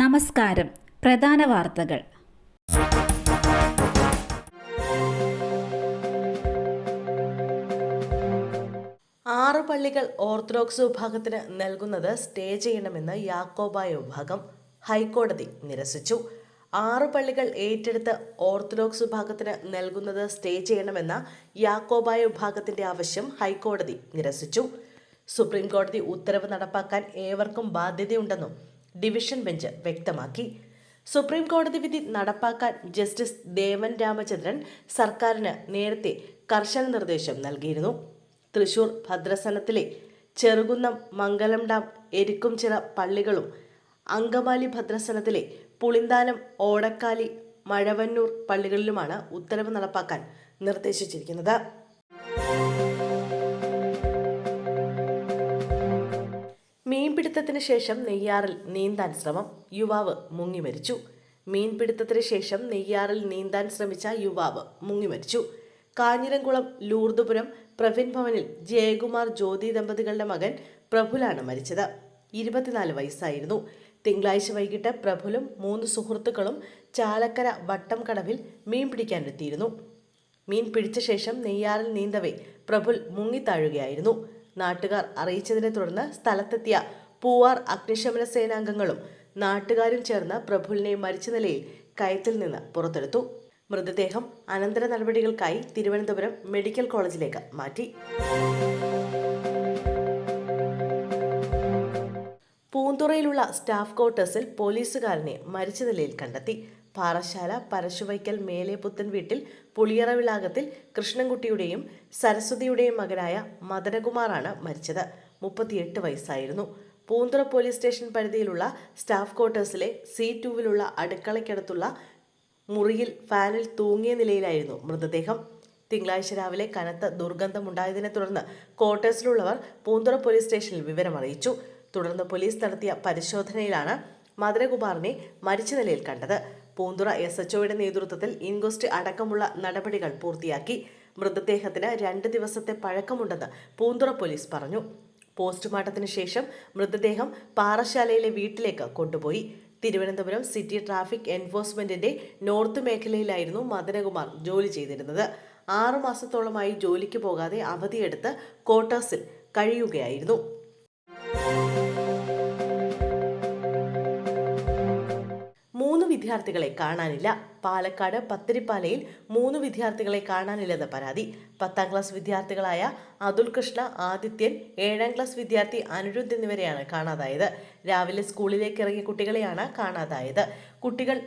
നമസ്കാരം. പ്രധാന വാർത്തകൾ. ആറ് പള്ളികൾ ഓർത്തഡോക്സ് വിഭാഗത്തിന് നൽകുന്നത് സ്റ്റേ ചെയ്യണമെന്ന് യാക്കോബായ വിഭാഗം ഹൈക്കോടതി നിരസിച്ചു. ആറ് പള്ളികൾ ഏറ്റെടുത്ത് ഓർത്തഡോക്സ് വിഭാഗത്തിന് നൽകുന്നത് സ്റ്റേ ചെയ്യണമെന്ന യാക്കോബായ വിഭാഗത്തിന്റെ ആവശ്യം ഹൈക്കോടതി നിരസിച്ചു. സുപ്രീം കോടതി ഉത്തരവ് നടപ്പാക്കാൻ ഏവർക്കും ബാധ്യതയുണ്ടെന്നും ഡിവിഷൻ ബെഞ്ച് വ്യക്തമാക്കി. സുപ്രീം കോടതി വിധി നടപ്പാക്കാൻ ജസ്റ്റിസ് ദേവൻ രാമചന്ദ്രൻ സർക്കാരിന് നേരത്തെ കർശന നിർദ്ദേശം നൽകിയിരുന്നു. തൃശൂർ ഭദ്രസനത്തിലെ ചെറുകുന്നം മംഗലം ഡാം എരിക്കുംചിറ പള്ളികളും അങ്കമാലി ഭദ്രസനത്തിലെ പുളിന്താനം ഓടക്കാലി മഴവന്നൂർ പള്ളികളിലുമാണ് ഉത്തരവ് നടപ്പാക്കാൻ നിർദ്ദേശിച്ചിരിക്കുന്നത്. മീൻപിടുത്തത്തിന് ശേഷം നെയ്യാറിൽ നീന്താൻ ശ്രമം. യുവാവ് മുങ്ങി മരിച്ചു. മീൻപിടുത്തത്തിന് ശേഷം നെയ്യാറിൽ നീന്താൻ ശ്രമിച്ച യുവാവ് മുങ്ങി മരിച്ചു. കാഞ്ഞിരംകുളം ലൂർദുപുരം പ്രവീൺ ഭവനിൽ ജയകുമാർ ജ്യോതി ദമ്പതികളുടെ മകൻ പ്രഫുലാണ് മരിച്ചത്. ഇരുപത്തിനാല് വയസ്സായിരുന്നു. തിങ്കളാഴ്ച വൈകിട്ട് പ്രഫുലും മൂന്ന് സുഹൃത്തുക്കളും ചാലക്കര വട്ടം കടവിൽ മീൻ പിടിക്കാനെത്തിയിരുന്നു. മീൻ പിടിച്ച ശേഷം നെയ്യാറിൽ നീന്തവേ പ്രഫുൽ മുങ്ങിത്താഴുകയായിരുന്നു. നാട്ടുകാർ അറിയിച്ചതിനെ തുടർന്ന് സ്ഥലത്തെത്തിയ പൂവാർ അഗ്നിശമന സേനാംഗങ്ങളും നാട്ടുകാരും ചേർന്ന് പ്രഫുലിനെ മരിച്ച നിലയിൽ കയത്തിൽ നിന്ന് പുറത്തെടുത്തു. മൃതദേഹം അനന്തര നടപടികൾക്കായി തിരുവനന്തപുരം മെഡിക്കൽ കോളേജിലേക്ക് മാറ്റി. പൂന്തുറയിലുള്ള സ്റ്റാഫ് ക്വാർട്ടേഴ്സിൽ പോലീസുകാരനെ മരിച്ച നിലയിൽ കണ്ടെത്തി. പാറശാല പരശുവൈക്കൽ മേലേപുത്തൻ വീട്ടിൽ പുളിയറവിളാകത്തിൽ കൃഷ്ണൻകുട്ടിയുടെയും സരസ്വതിയുടെയും മകനായ മദനകുമാറാണ് മരിച്ചത്. മുപ്പത്തിയെട്ട് വയസ്സായിരുന്നു. പൂന്തുറ പോലീസ് സ്റ്റേഷൻ പരിധിയിലുള്ള സ്റ്റാഫ് ക്വാർട്ടേഴ്സിലെ സി ടുവിലുള്ള അടുക്കളയ്ക്കടുത്തുള്ള മുറിയിൽ ഫാനിൽ തൂങ്ങിയ നിലയിലായിരുന്നു മൃതദേഹം. തിങ്കളാഴ്ച രാവിലെ കനത്ത ദുർഗന്ധമുണ്ടായതിനെ തുടർന്ന് ക്വാർട്ടേഴ്സിലുള്ളവർ പൂന്തുറ പോലീസ് സ്റ്റേഷനിൽ വിവരമറിയിച്ചു. തുടർന്ന് പോലീസ് നടത്തിയ പരിശോധനയിലാണ് മധുരകുമാറിനെ മരിച്ച നിലയിൽ കണ്ടത്. പൂന്തുറ എസ് എച്ച്ഒയുടെ നേതൃത്വത്തിൽ ഇൻക്വസ്റ്റ് അടക്കമുള്ള നടപടികൾ പൂർത്തിയാക്കി. മൃതദേഹത്തിന് രണ്ട് ദിവസത്തെ പഴക്കമുണ്ടെന്ന് പൂന്തുറ പോലീസ് പറഞ്ഞു. പോസ്റ്റ്മോർട്ടത്തിന് ശേഷം മൃതദേഹം പാറശാലയിലെ വീട്ടിലേക്ക് കൊണ്ടുപോയി. തിരുവനന്തപുരം സിറ്റി ട്രാഫിക് എൻഫോഴ്സ്മെന്റിന്റെ നോർത്ത് മേഖലയിലായിരുന്നു മദനകുമാർ ജോലി ചെയ്തിരുന്നത്. ആറു മാസത്തോളമായി ജോലിക്ക് പോകാതെ അവധിയെടുത്ത് ക്വാർട്ടേഴ്സിൽ കഴിയുകയായിരുന്നു. വിദ്യാർത്ഥികളെ കാണാനില്ല. പാലക്കാട് പത്തിരിപ്പാലയിൽ മൂന്ന് വിദ്യാർത്ഥികളെ കാണാനില്ലെന്ന് പരാതി. പത്താം ക്ലാസ് വിദ്യാർത്ഥികളായ അതുൽ കൃഷ്ണ ആദിത്യൻ ഏഴാം ക്ലാസ് വിദ്യാർത്ഥി അനിരുദ്ധ് എന്നിവരെയാണ് കാണാതായത്. രാവിലെ സ്കൂളിലേക്ക് ഇറങ്ങിയ കുട്ടികളെയാണ് കാണാതായത്. കുട്ടികൾ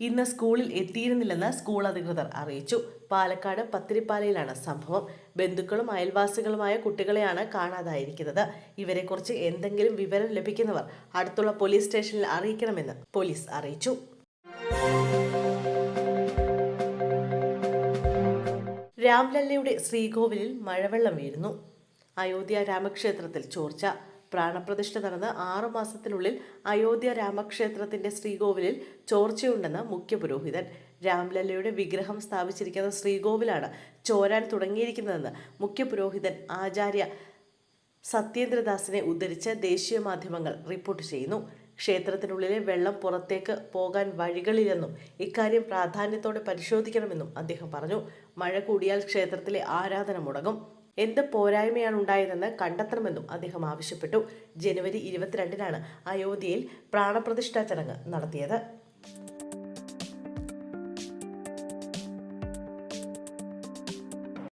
ഇന്ന് സ്കൂളിൽ എത്തിയിരുന്നില്ലെന്ന് സ്കൂൾ അധികൃതർ അറിയിച്ചു. പാലക്കാട് പത്തിരിപ്പാലയിലാണ് സംഭവം. ബന്ധുക്കളും അയൽവാസികളുമായ കുട്ടികളെയാണ് കാണാതായിരിക്കുന്നത്. ഇവരെക്കുറിച്ച് എന്തെങ്കിലും വിവരം ലഭിക്കുന്നവർ അടുത്തുള്ള പോലീസ് സ്റ്റേഷനിൽ അറിയിക്കണമെന്ന് പോലീസ് അറിയിച്ചു. രാംലല്ലയുടെ ശ്രീകോവിലിൽ മഴവെള്ളം വീഴുന്നു. അയോധ്യ രാമക്ഷേത്രത്തിൽ ചോർച്ച. പ്രാണപ്രതിഷ്ഠ നടന്ന് ആറു മാസത്തിനുള്ളിൽ അയോധ്യ രാമക്ഷേത്രത്തിന്റെ ശ്രീകോവിലിൽ ചോർച്ചയുണ്ടെന്ന് മുഖ്യപുരോഹിതൻ രാംലല്ലയുടെ വിഗ്രഹം സ്ഥാപിച്ചിരിക്കുന്ന ശ്രീകോവിലാണ് ചോരാൻ തുടങ്ങിയിരിക്കുന്നതെന്ന് മുഖ്യപുരോഹിതൻ ആചാര്യ സത്യേന്ദ്രദാസിനെ ഉദ്ധരിച്ച് ദേശീയ മാധ്യമങ്ങൾ റിപ്പോർട്ട് ചെയ്യുന്നു. ക്ഷേത്രത്തിനുള്ളിലെ വെള്ളം പുറത്തേക്ക് പോകാൻ വഴികളില്ലെന്നും ഇക്കാര്യം പ്രാധാന്യത്തോടെ പരിശോധിക്കണമെന്നും അദ്ദേഹം പറഞ്ഞു. മഴ കൂടിയാൽ ക്ഷേത്രത്തിലെ ആരാധന മുടങ്ങും. എന്ത് പോരായ്മയാണ് ഉണ്ടായതെന്ന് കണ്ടെത്തണമെന്നും അദ്ദേഹം ആവശ്യപ്പെട്ടു. ജനുവരി ഇരുപത്തിരണ്ടിനാണ് അയോധ്യയിൽ പ്രാണപ്രതിഷ്ഠാ ചടങ്ങ് നടത്തിയത്.